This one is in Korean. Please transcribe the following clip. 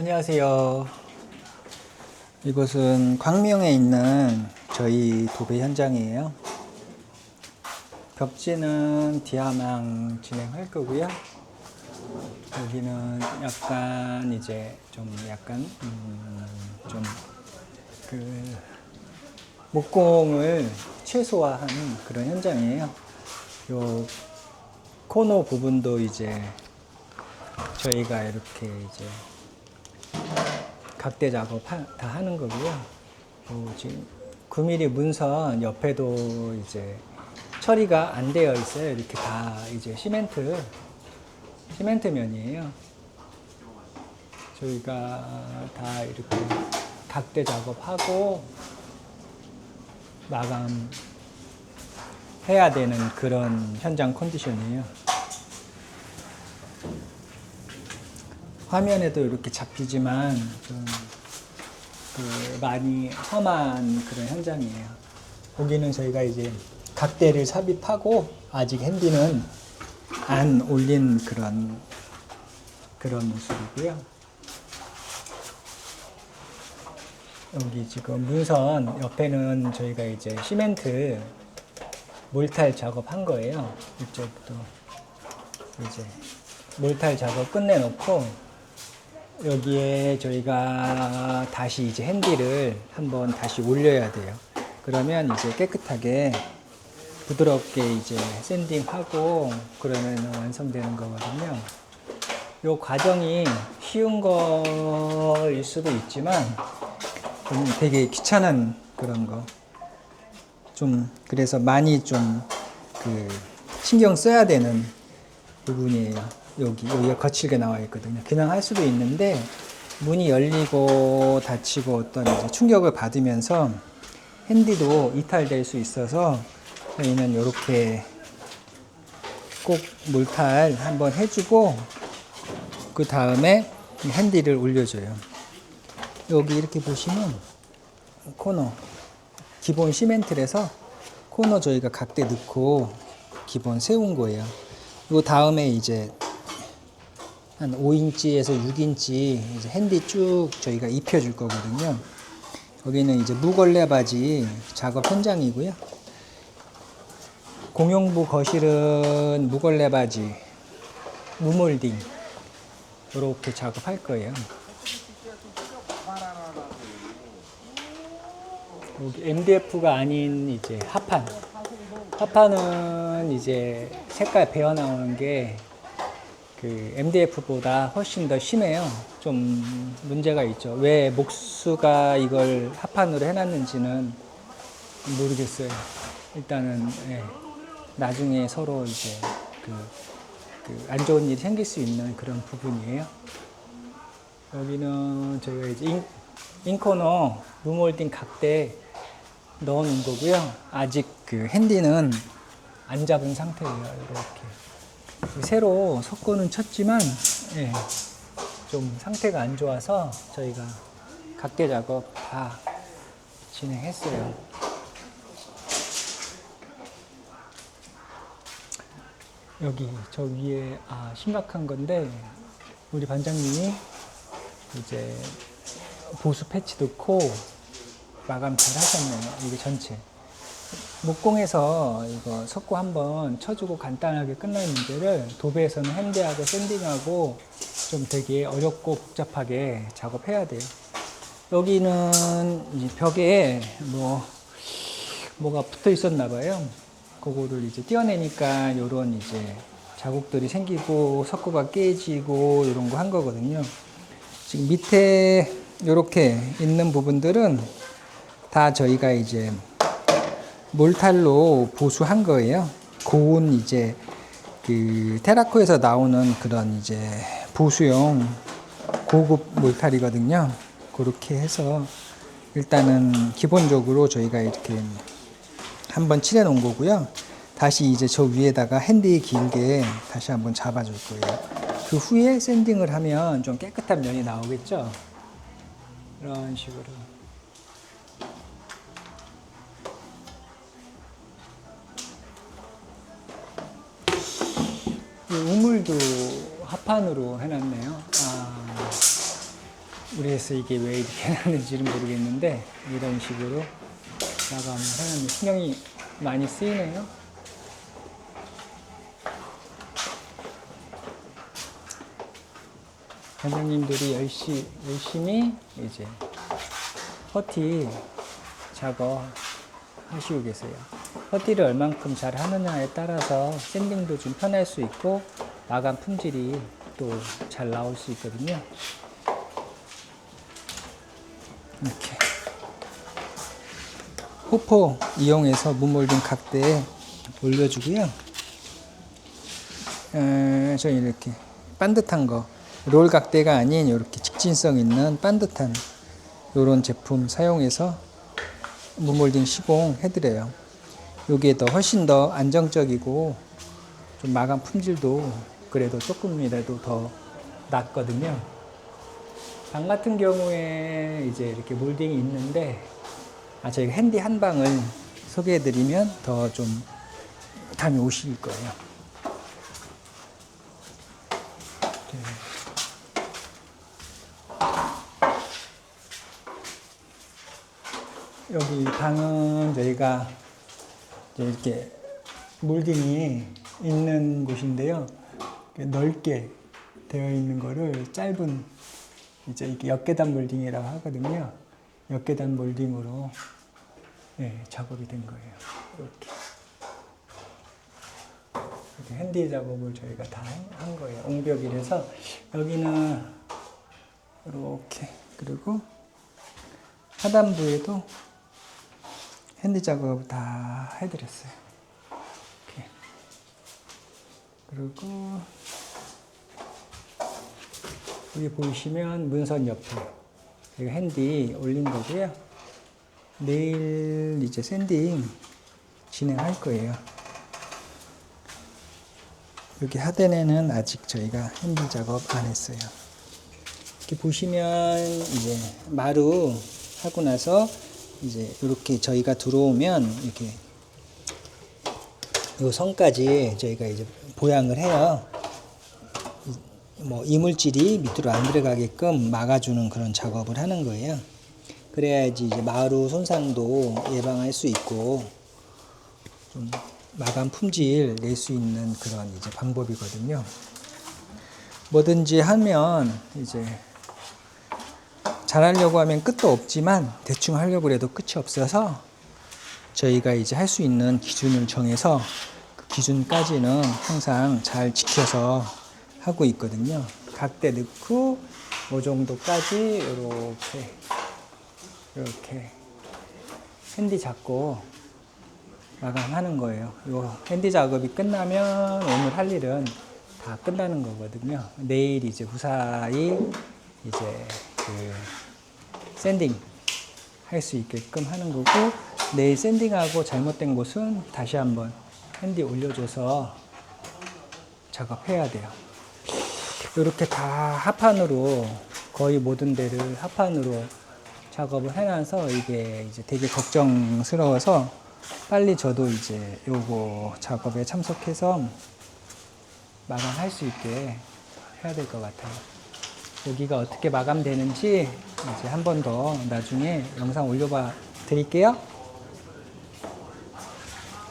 안녕하세요. 이곳은 광명에 있는 저희 도배 현장이에요. 벽지는 디아망 진행할 거고요. 여기는 약간 이제 좀 약간 음, 좀그 목공을 최소화한 그런 현장이에요. 요 코너 부분도 이제 저희가 이렇게 이제 각대 작업 하- 다 하는 거고요. 또 지금 9mm 문선 옆에도 이제 처리가 안 되어 있어요. 이렇게 다 이제 시멘트 시멘트 면이에요. 저희가 다 이렇게 각대 작업하고 마감 해야 되는 그런 현장 컨디션이에요. 화면에도 이렇게 잡히지만 좀 그 많이 험한 그런 현장이에요. 여기는 저희가 이제 각대를 삽입하고 아직 핸디는 안 올린 그런 그런 모습이고요. 여기 지금 문선 옆에는 저희가 이제 시멘트 몰탈 작업한 거예요. 이쪽도 이제 몰탈 작업 끝내놓고 여기에 저희가 다시 이제 핸디를 한번 다시 올려야 돼요. 그러면 이제 깨끗하게 부드럽게 이제 샌딩하고 그러면 완성되는 거거든요. 요 과정이 쉬운 거일 수도 있지만 좀 되게 귀찮은 그런 거. 좀 그래서 많이 좀 그 신경 써야 되는 부분이에요. 여기 여기가 거칠게 나와 있거든요. 그냥 할 수도 있는데 문이 열리고 닫히고 어떤 충격을 받으면서 핸디도 이탈될 수 있어서 저희는 이렇게 꼭 몰탈 한번 해주고 그 다음에 핸디를 올려줘요. 여기 이렇게 보시면 코너 기본 시멘트에서 코너 저희가 각대 넣고 기본 세운 거예요. 그 다음에 이제 한 5인치에서 6인치 이제 핸디 쭉 저희가 입혀줄 거거든요. 여기는 이제 무걸레 바지 작업 현장이고요. 공용부 거실은 무걸레 바지 무몰딩 이렇게 작업할 거예요. 여기 MDF가 아닌 이제 합판. 합판은 이제 색깔 배어 나오는 게 그 MDF보다 훨씬 더 심해요. 좀 문제가 있죠. 왜 목수가 이걸 합판으로 해놨는지는 모르겠어요. 일단은 예, 나중에 서로 이제 그, 그 안 좋은 일이 생길 수 있는 그런 부분이에요. 여기는 저희가 이제 인, 인코너 루몰딩 각대 넣어 놓은 거고요. 아직 그 핸디는 안 잡은 상태예요. 이렇게. 새로 석고는 쳤지만, 예, 좀 상태가 안 좋아서 저희가 각대 작업 다 진행했어요. 여기 저 위에 아 심각한 건데 우리 반장님이 이제 보수 패치 넣고 마감 잘 하셨네요. 이게 전체. 목공에서 이거 석고 한번 쳐주고 간단하게 끝날 문제를 도배에서는 핸디하고 샌딩하고 좀 되게 어렵고 복잡하게 작업해야 돼요. 여기는 이 벽에 뭐 뭐가 붙어 있었나 봐요. 그거를 이제 떼어내니까 요런 이제 자국들이 생기고 석고가 깨지고 이런 거 한 거거든요. 지금 밑에 이렇게 있는 부분들은 다 저희가 이제 몰탈로 보수한 거예요. 고온 이제 그 테라코에서 나오는 그런 이제 보수용 고급 몰탈이거든요. 그렇게 해서 일단은 기본적으로 저희가 이렇게 한번 칠해 놓은 거고요. 다시 이제 저 위에다가 핸디 길게 다시 한번 잡아줄 거예요. 그 후에 샌딩을 하면 좀 깨끗한 면이 나오겠죠. 이런 식으로. 이 우물도 합판으로 해놨네요. 아, 그래서 이게 왜 이렇게 해놨는지는 모르겠는데 이런 식으로 마감을 하는 신경이 많이 쓰이네요. 관장님들이 열심히, 열심히 이제 퍼티 작업 하시고 계세요. 퍼티를 얼만큼 잘 하느냐에 따라서 샌딩도 좀 편할 수 있고 마감 품질이 또 잘 나올 수 있거든요. 이렇게 호포 이용해서 무몰딩 각대에 올려주고요. 에, 저 이렇게 반듯한 거, 롤 각대가 아닌 이렇게 직진성 있는 반듯한 이런 제품 사용해서 무몰딩 시공 해드려요. 요게 더 훨씬 더 안정적이고 좀 마감 품질도 그래도 조금이라도 더 낫거든요. 방 같은 경우에 이제 이렇게 몰딩이 있는데 아 저희가 핸디 한 방을 소개해드리면 더 좀 감이 오실 거예요. 여기 방은 저희가 이렇게 몰딩이 있는 곳인데요. 넓게 되어 있는 거를 짧은 이제 이게 역계단 몰딩이라고 하거든요. 역계단 몰딩으로 네, 작업이 된 거예요. 이렇게. 이렇게 핸디 작업을 저희가 다 한 거예요. 옹벽이라서 여기는 이렇게 그리고 하단부에도 핸디 작업 다 해드렸어요. 이렇게. 그리고 여기 보시면 문선 옆에 여기 핸디 올린 거고요. 내일 이제 샌딩 진행할 거예요. 여기 하단에는 아직 저희가 핸디 작업 안 했어요. 이렇게 보시면 이제 마루 하고 나서 이제 이렇게 저희가 들어오면 이렇게 요 선까지 저희가 이제 보양을 해요. 이- 뭐 이물질이 밑으로 안 들어가게끔 막아주는 그런 작업을 하는 거예요. 그래야지 이제 마루 손상도 예방할 수 있고 좀 마감 품질 낼 수 있는 그런 이제 방법이거든요. 뭐든지 하면 이제 잘하려고 하면 끝도 없지만 대충 하려고 해도 끝이 없어서 저희가 이제 할 수 있는 기준을 정해서 그 기준까지는 항상 잘 지켜서 하고 있거든요. 각대 넣고 이 정도까지 이렇게 이렇게 핸디 잡고 마감하는 거예요. 요 핸디 작업이 끝나면 오늘 할 일은 다 끝나는 거거든요. 내일 이제 무사히 이제 그 샌딩 할 수 있게끔 하는 거고 내일 샌딩하고 잘못된 곳은 다시 한번 핸디 올려줘서 작업해야 돼요. 이렇게 다 합판으로 거의 모든 데를 합판으로 작업을 해놔서 이게 이제 되게 걱정스러워서 빨리 저도 이제 요거 작업에 참석해서 마감할 수 있게 해야 될 것 같아요. 여기가 어떻게 마감되는지 이제 한 번 더 나중에 영상 올려봐 드릴게요.